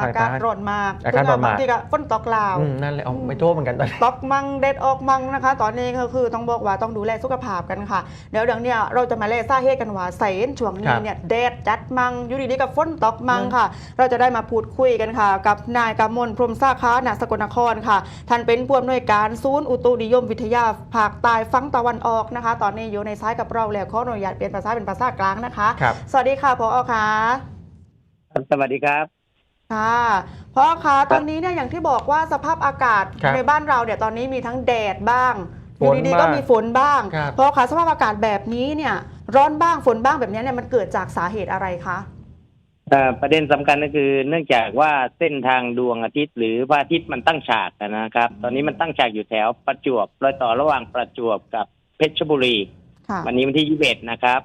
อาทางกาศใต้ร้อนมากอากาศร้อนมากบางทีก็ฝนตกลาวอืมนั่นเลยเอาไม่โทษเหมือนกันตอนนี้ตกมังเด็ดออกมังนะคะ ตอนนี้ก็คือต้องบอกว่าต้องดูแลสุขภาพกันค่ะ เดี๋ยวเดี๋ยวเนี่ยเราจะมาเล่สาเหตุกันว่าใส่ช่วงคนี้รับเนี่ยแดดจัดมังอยู่ดีๆกับฝนตกมังค่ะ เราจะได้มาพูดคุยกันค่ะ กับนายกำมลพรหมสาขาณสกลนครค่ะ ท่านเป็นผู้อำนวยการศูนย์อุตุนิยมวิทยาภาคใต้ฝั่งตะวันออกนะคะ ตอนนี้อยู่ในซ้ายกับเราแล้วขออนุญาตเปลี่ยนภาษาเป็นภาษากลางนะคะครับสวัสดีค่ะพอค่ะครับสวัสดีครับ ค่ะพ่อคะตอนนี้เนี่ยอย่างที่บอกว่าสภาพอากาศครับในบ้านเราเนี่ยตอนนี้มีทั้งแดดบ้างอฝยู่นดีๆก็บ้างมีฝนบ้าง ครับพ่อคะสภาพอากาศแบบนี้เนี่ยร้อนบ้างฝนบ้างแบบนี้เนี่ยมันเกิดจากสาเหตุอะไรคะเอ่อประเด็นสำคัญก็คือ เนื่องจากว่าเส้นทางดวงอาทิตย์ หรือพระอาทิตย์มันตั้งฉากนะครับ ตอนนี้มันตั้งฉากอยู่แถวประจวบรอยต่อระหว่างประจวบกับเพชรบุรี ค่ะวันนี้วันที่21นะครับ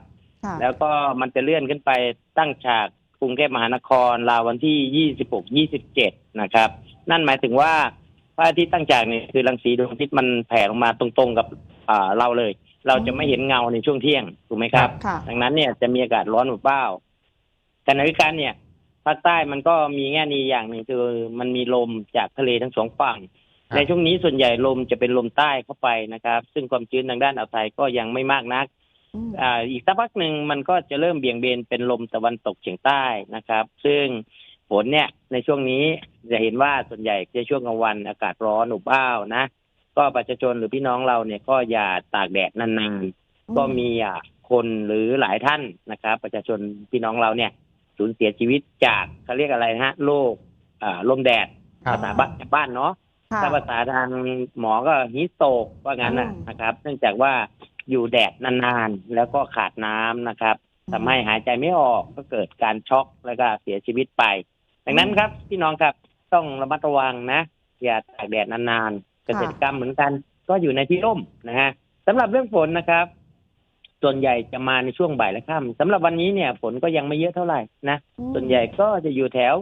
ค่ะแล้วก็มันจะเลื่อนขึ้นไปตั้งฉากก รุงเทพมหานครราววันที่26 27นะครับ นั่นหมายถึงว่าพระอาทิตย์ตั้งฉากเนี่ยคือรังสีดวงอาทิตย์มันแผ่ลงมาตรงๆกับอ่าเราเลย เราจะไม่เห็นเงาในช่วงเที่ยงถูกไหมครับค่ะดังนั้นเนี่ยจะมีอากาศร้อนอบอ้าวแต่ในวิการเนี่ยภาคใต้มันก็มีแง่ดีอย่างหนึ่งคือมันมีลมจากทะเลทั้งสองฝั่งครับในช่วงนี้ส่วนใหญ่ลมจะเป็นลมใต้เข้าไปนะครับ ซึ่งความชื้นทางด้านอ่าวไทยก็ยังไม่มากนัก อืมอ่าอีกสักพักหนึ่งมันก็จะเริ่มเบี่ยงเบนเป็นลมตะวันตกเฉียงใต้นะครับ ซึ่งฝนเนี่ยในช่วงนี้จะเห็นว่าส่วนใหญ่จะช่วงกลางวันอากาศร้อนอบอ้าวนะ ก็ประชาชนหรือพี่น้องเราเนี่ยก็อย่าตากแดดนานๆก็มีอะคนหรือหลายท่านนะครับ ประชาชนพี่น้องเราเนี่ย สูญเสียชีวิตจากเขาเรียกอะไรนะฮะโรคอ่าลมแดดครับภาษาบ้านบ้านเนาะค่ะถ้าภาษาทางหมอก็ฮิสโตกว่างั้นนะอืมนะครับ เนื่องจากว่า อยู่แดดนานๆ แล้วก็ขาดน้ำนะครับทำให้หายใจไม่ออกก็เกิดการช็อกแล้วก็เสียชีวิตไป ดังนั้นครับพี่น้องครับต้องระมัดระวังนะ อย่าตากแดดนานๆ เกษตรกรรมเหมือนกัน ก็อยู่ในที่ร่มนะฮะสำหรับเรื่องฝนนะครับ ส่วนใหญ่จะมาในช่วงบ่ายและค่ำสำหรับวันนี้เนี่ย ฝนก็ยังไม่เยอะเท่าไหร่นะอืมส่วนใหญ่ก็จะอยู่แถว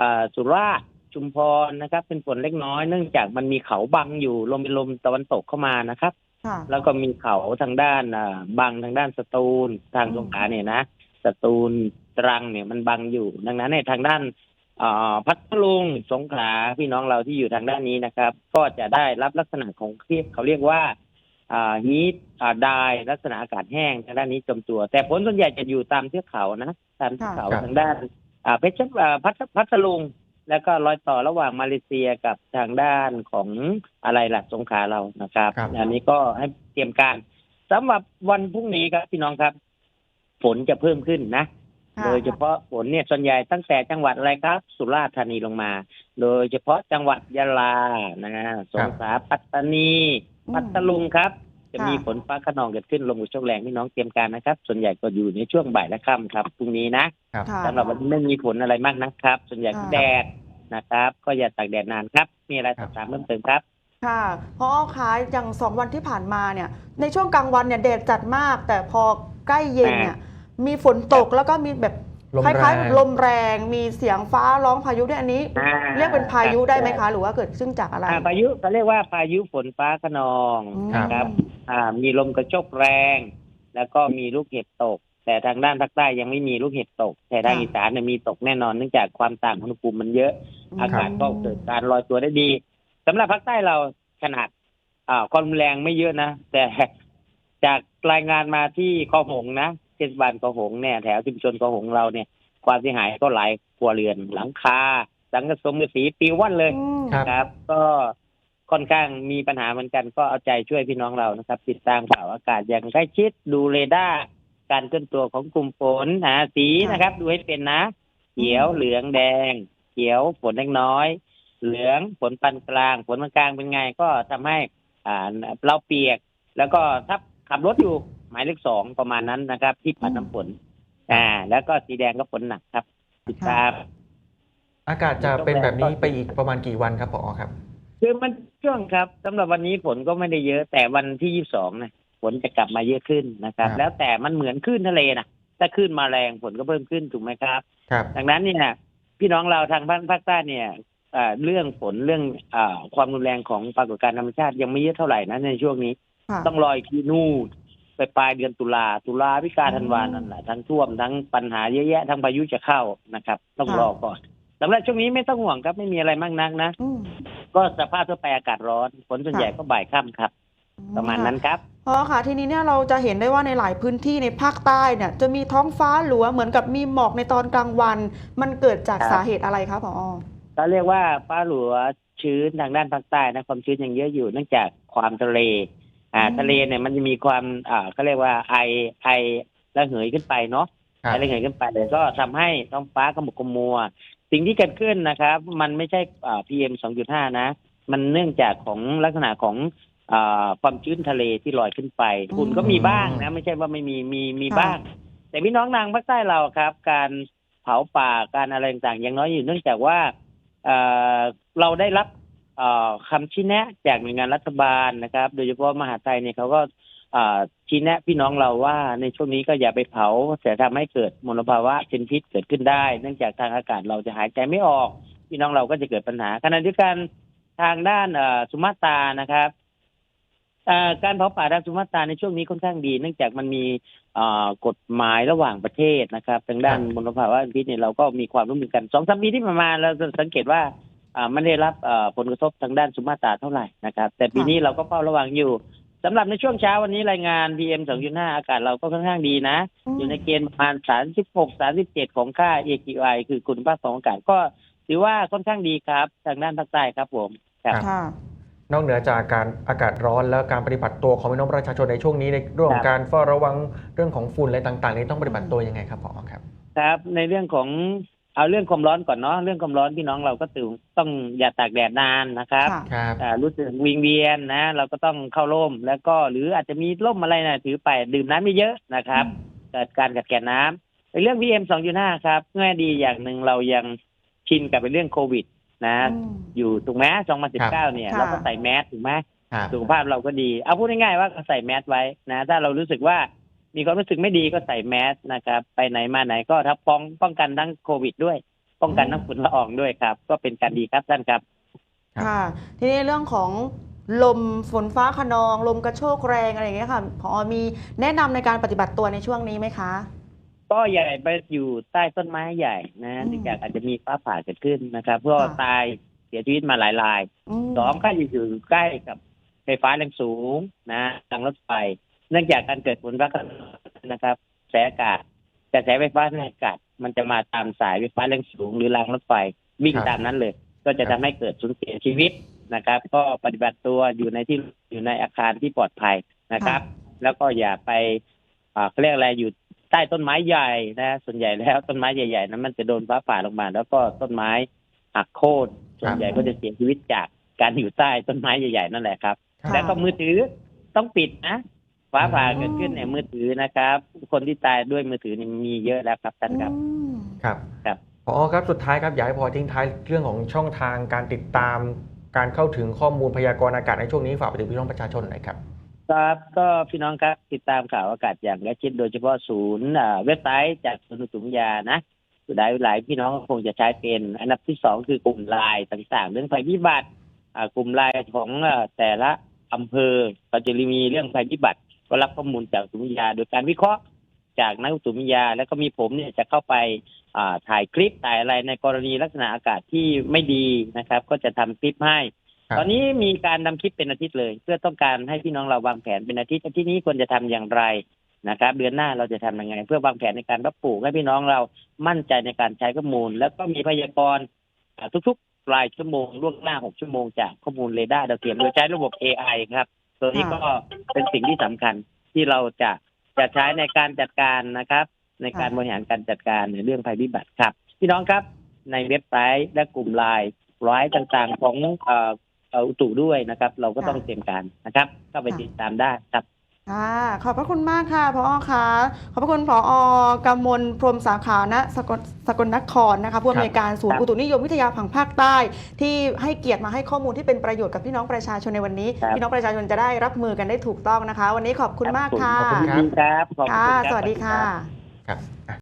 อ่าสุราษฎร์ชุมพรนะครับ เป็นฝนเล็กน้อยเนื่องจากมันมีเขาบังอยู่ลมเป็นลมตะวันตกเข้ามานะครับ ค่ะ แล้วก็มีเขาทางด้านอ่าบังทางด้านสตูลทางอืม สงขลาเนี่ยนะสตูลตรังเนี่ยมันบังอยู่ ดังนั้นในยทางด้านอ่าพัทลุงสงขลาพี่น้องเราที่อยู่ทางด้านนี้นะครับ ก็จะได้รับลักษณะของเรียกเขาเรียกว่าอ่าฮีทอ่าดายลักษณะอากาศแห้งทางด้านนี้จมตัว แต่ผลส่วนใหญ่จะอยู่ตามเทือกเขานะตามเทือกเขาครับทางด้านอ่าเพชรอ่าพัทพัทลุง แล้วก็รอยต่อระหว่างมาเลเซียกับทางด้านของอะไรล่ะสงขลาเรานะครับครับ อันนี้ก็ให้เตรียมการสำหรับวันพรุ่งนี้ครับพี่น้องครับ ฝนจะเพิ่มขึ้นนะ ค่ะ โดยเฉพาะฝนเนี่ยส่วนใหญ่ตั้งแต่จังหวัดอะไรครับ สุราษฎร์ธานีลงมา โดยเฉพาะจังหวัดยะลานะสงขลาปัตตานี อืม พัทลุงครับ จะค่ะมีฝนฟ้าขนองเกิดขึ้นลมกับโชคแรงพี่น้องเตรียมการนะครับ ส่วนใหญ่ก็อยู่ในช่วงบ่ายและค่ำครับพรุ่งนี้นะครับค่ะสำหรับวันนี้ไม่มีผลอะไรมากนะครับ ส่วนใหญ่ค่ะแดดนะครับ ก็อย่าตากแดดนานครับ มีอะไรสอบถามเพิ่มเติมครับค่ะพอขายอย่างสองวันที่ผ่านมาเนี่ย ในช่วงกลางวันเนี่ยแดดจัดมาก แต่พอใกล้เย็นเนี่ย มีฝนตกแล้วก็มีแบบลมคล้ายแรงๆลมแรงมีเสียงฟ้าร้องพายุด้วยอันนี้อ่าเรียกเป็นพายุได้ไหมคะ หรือว่าเกิดขึ้นจากอะไรอ่าพายุเขาเรียกว่าพายุฝนฟ้าขนองอืมนะครับอ่า มีลมกระโชกแรง แล้วก็มีลูกเห็บตก แต่ทางด้านภาคใต้ยังไม่มีลูกเห็บตก แต่ทางค่ะอีสานเนี่ยมีตกแน่นอนเนื่องจากความต่างของอุณหภูมิมันเยอะ อากาศก็เกิดการลอยตัวได้ดีสำหรับภาคใต้เราขนาดอ่าความรุนแรงไม่เยอะนะแต่จากรายงานมาที่คลองหงส์นะเทศบาลคลองหงส์เนี่ยแถวชุมชนคลองหงส์เราเนี่ย ความเสียหายก็หลายครัวเรือนหลังคาสังกะสมกะสีปลิวว่อนเลยอืมครับนะครับ ก็ ค่อนข้างมีปัญหาเหมือนกันก็เอาใจช่วยพี่น้องเรานะครับ ติดตามข่าวอากาศอย่างใกล้ชิดดูเรดาร์การเคลื่อนตัวของกลุ่มฝนหาสีนะครับ ดูให้เป็นนะ เขียวเหลืองแดง เขียวฝนเล็กน้อย เหลืองฝนปานกลาง ฝนปานกลางเป็นไงก็ทำให้อ่าเราเปียก แล้วก็ถ้าขับรถอยู่หมายเลขสองประมาณนั้นนะครับ ที่ปัดน้ำฝนอ่า แล้วก็สีแดงก็ฝนหนักครับติดตามอากาศจะเป็นแบบนี้ไปอีกประมาณกี่วันครับผอครับ คือมันช่วงครับสำหรับวันนี้ฝนก็ไม่ได้เยอะแต่วันที่ยี่สิบสองนะฝนจะกลับมาเยอะขึ้นนะครับครับ แล้วแต่มันเหมือนคลื่นทะเลนะถ้าคลื่นมาแรงฝนก็เพิ่มขึ้นถูกไหมครับ ครับ ดังนั้นเนี่ยพี่น้องเราทางภาคภาคใต้เนี่ยอ่าเรื่องฝนเรื่องอ่าความรุนแรงของปรากฏการณ์ธรรมชาติยังไม่เยอะเท่าไหร่นะในช่วงนี้ค่ะต้องรออีกทีนู่นไปปลายเดือนตุลาตุลาพิกาธันวาอืมนั่นแหละทั้งท่วมทั้งปัญหาเยอะแยะทั้งพายุจะเข้านะครับ ต้องค่ะรอก่อนสำหรับช่วงนี้ไม่ต้องห่วงครับไม่มีอะไรมากนักนะอืม ก็สภาพทั่วไปอากาศร้อนฝนส่วนใหญ่ก็บ่ายค่ำครับ ประมาณนั้นครับพอค่ะทีนี้เนี่ยเราจะเห็นได้ว่าในหลายพื้นที่ในภาคใต้เนี่ย จะมีท้องฟ้าหลัวเหมือนกับมีหมอกในตอนกลางวัน มันเกิดจากครับ สาเหตุอะไรคะผอก็เรียกว่าฟ้าหลัวชื้นทางด้านภาคใต้นะความชื้นยังเยอะอยู่เนื่องจากความทะเลอ่าอืมทะเลเนี่ยมันจะมีความอ่าเขาเรียกว่าไอไอระเหยขึ้นไปเนาะครับ ไอระเหยขึ้นไปเลยก็ทำให้ท้องฟ้าขมุกขมัว สิ่งที่เกิดขึ้นนะครับ มันไม่ใช่อ่า PM 2.5นะ มันเนื่องจากของลักษณะของอ่าความชื้นทะเลที่ลอยขึ้นไปอืมฝุ่นก็มีบ้างนะ ไม่ใช่ว่าไม่มีมีมีค่ะบ้าง แต่พี่น้องนางภาคใต้เราครับ การเผาป่าการอะไรต่างๆอย่างน้อยอยู่เนื่องจากว่าเอ่อเราได้รับเอ่อคำชี้แนะจากหน่วยงานรัฐบาลนะครับ โดยเฉพาะมหาดไทยเนี่ยเขาก็เอ่อ ชี้แนะพี่น้องเราว่าในช่วงนี้ก็อย่าไปเผาแต่ทำให้เกิดมลภาวะเป็นพิษเกิดขึ้นได้ เนื่องจากทางอากาศเราจะหายใจไม่ออก พี่น้องเราก็จะเกิดปัญหาขณะเดียวกันทางด้านสุมาตรานะครับการเผาป่าทางสุมาตราในช่วงนี้ค่อนข้างดี เนื่องจากมันมีกฎหมายระหว่างประเทศนะครับทางด้านมลภาวะพิษเนี่ยเราก็มีความร่วมมือกันสองสามปีที่ผ่านมาเราสังเกตว่าไม่ได้รับผลกระทบทางด้านสุมาตราเท่าไหร่นะครับ แต่ปีนี้เราก็เฝ้าระวังอยู่ สำหรับในช่วงเช้าวันนี้รายงาน PM 2.5 อากาศเราก็ค่อนข้างดีนะ อยู่ในเกณฑ์ประมาณ 36 37 ของค่า AQI คือคุณภาพของอากาศก็ถือว่าค่อนข้างดีครับ ทางด้านภาคใต้ครับผมครับ ค่ะ นอกเหนือจากการอากาศร้อนและการปฏิบัติตัวของพี่น้องประชาชนในช่วงนี้ในเรื่องของการเฝ้าระวังเรื่องของฝุ่นอะไรต่างๆนี้ต้องปฏิบัติตัวยังไงครับผอครับ ครับ ในเรื่องของ เอาเรื่องความร้อนก่อนเนาะเรื่องความร้อนพี่น้องเราก็ตื่นต้องอย่าตากแดดนานนะครับค่ะครับอ่ารู้สึกวิงเวียนนะ เราก็ต้องเข้าร่มแล้วก็หรืออาจจะมีร่มอะไรนะถือไปดื่มน้ำไม่เยอะนะครับเกิดการกัดแก่น้ำในเรื่อง PM 2.5ครับแง่ดีอย่างหนึ่งเรายังชินกับเป็นเรื่องโควิด นะอืมอยู่ถูกไหม2019เนี่ยค่ะเราก็ใส่แมสถูกไหมครับสุขภาพเราก็ดี เอาพูดง่ายๆว่าก็ใส่แมสไว้นะ ถ้าเรารู้สึกว่า มีความรู้สึกไม่ดีก็ใส่แมสนะครับ ไปไหนมาไหนก็ทับป้องป้องกันทั้งโควิดด้วย ป้องกันทั้งฝุ่นละอองด้วยครับ ก็เป็นการดีครับท่านครับครับค่ะ ทีนี้เรื่องของลมฝนฟ้าขนอง ลมกระโชกแรงอะไรอย่างเงี้ยค่ะพอมีแนะนำในการปฏิบัติตัวในช่วงนี้ไหมคะ ก็ใหญ่ไปอยู่ใต้ต้นไม้ใหญ่นะอืมเนื่องจากอาจจะมีฟ้าผ่าเกิดขึ้นนะครับเพราะว่าค่ะตายเสียชีวิตมาหลายรายมสองก็อยู่ใกล้กับไฟฟ้าแรงสูงนะทางรถไฟ เนื่องจากการเกิดฝนฟ้าขนองนะครับแสงอากาศกระแสไฟฟ้าในอากาศ มันจะมาตามสายไฟฟ้าแรงสูงหรือรางรถไฟวิ่งครับตามนั้นเลย ก็จะครัทำบให้เกิดสูญเสียชีวิตนะครับ ก็ปฏิบัติตัวอยู่ในที่อยู่ในอาคารที่ปลอดภัยนะครับ แล้วก็อย่าไปอ่าเขาเรียกอะไรอยู่ใต้ต้นไม้ใหญ่นะส่วนใหญ่แล้วต้นไม้ใหญ่ๆนั้นมันจะโดนฟ้าผ่าลงมา แล้วก็ต้นไม้หักโค่นส่วนใหญ่ก็จะเสียชีวิตจากการอยู่ใต้ต้นไม้ใหญ่ๆนั่นแหละครับค่ะแล้วก็มือถือต้องปิดนะ ฟ้าผ่าอืมเกิดขึ้นเนี่ยมือถือนะครับ คนที่ตายด้วยมือถือนี่มีเยอะแล้วครับท่านครับอืมครับครับพอครับสุดท้ายครับอยากให้พอทิ้งท้ายเรื่องของช่องทางการติดตาม การเข้าถึงข้อมูลพยากรณ์อากาศในช่วงนี้ฝากไปถึงพี่น้องประชาชนหน่อยครับครับก็พี่น้องครับติดตามข่าวอากาศอย่างใกล้ชิดโดยเฉพาะศูนย์อ่าเว็บไซต์จากศูนย์อุตุนิยานะหลายหลายพี่น้องก็คงจะใช้เป็น อันดับที่สองคือกลุ่มไลน์ต่าง ๆ เรื่องภัยพิบัติอ่ากลุ่มไลน์ของอ่าแต่ละอำเภอก็จะมีเรื่องภัยพิบัติ ก็รับข้อมูลจากอุตุนิยา โดยการวิเคราะห์จากนักอุตุนิยา แล้วก็มีผมเนี่ยจะเข้าไปอ่าถ่ายคลิปถ่ายอะไรในกรณีลักษณะอากาศที่ไม่ดีนะครับ ก็จะทำคลิปให้ครับตอนนี้มีการนำคลิปเป็นอาทิตย์เลย เพื่อต้องการให้พี่น้องเราวางแผนเป็นอาทิตย์อาทิตย์นี้ควรจะทำอย่างไรนะครับ เดือนหน้าเราจะทำยังไง เพื่อวางแผนในการรับปลูกให้พี่น้องเรามั่นใจในการใช้ข้อมูล แล้วก็มีพยากรณ์อ่าทุกๆรายชั่วโมงล่วงหน้า 6 ชั่วโมงจากข้อมูลเรดาร์ดาวเทียมโดยใช้ระบบ AI ครับ ตัวนี้ก็เป็นสิ่งที่สำคัญที่เราจะจะใช้ในการจัดการนะครับ ในการบริหารการจัดการในเรื่องภัยพิบัติครับ พี่น้องครับในเว็บไซต์และกลุ่มไลน์ไลน์ต่างๆ ของเอ่อเอ่ออุตุด้วยนะครับ เราก็ต้องเตรียมการนะครับเข้าไปติดตามได้ครับ ค่ะขอบพระคุณมากค่ะพอคะขอบพระคุณพอกำมลพรหมสาขาณสกลสกลนครนะคะผู้อำนวยการศูนครัย์บอุตุนิยมวิทยาผังภาคใต้ ที่ให้เกียรติมาให้ข้อมูลที่เป็นประโยชน์กับพี่น้องประชาชนในวันนี้ครับพี่น้องประชาชนจะได้รับมือกันได้ถูกต้องนะคะ วันนี้ขอบคุณมากค่ะขอบคุณยินดีครับขอบคุณค่ะครับสวัสดีค่ะครับอะ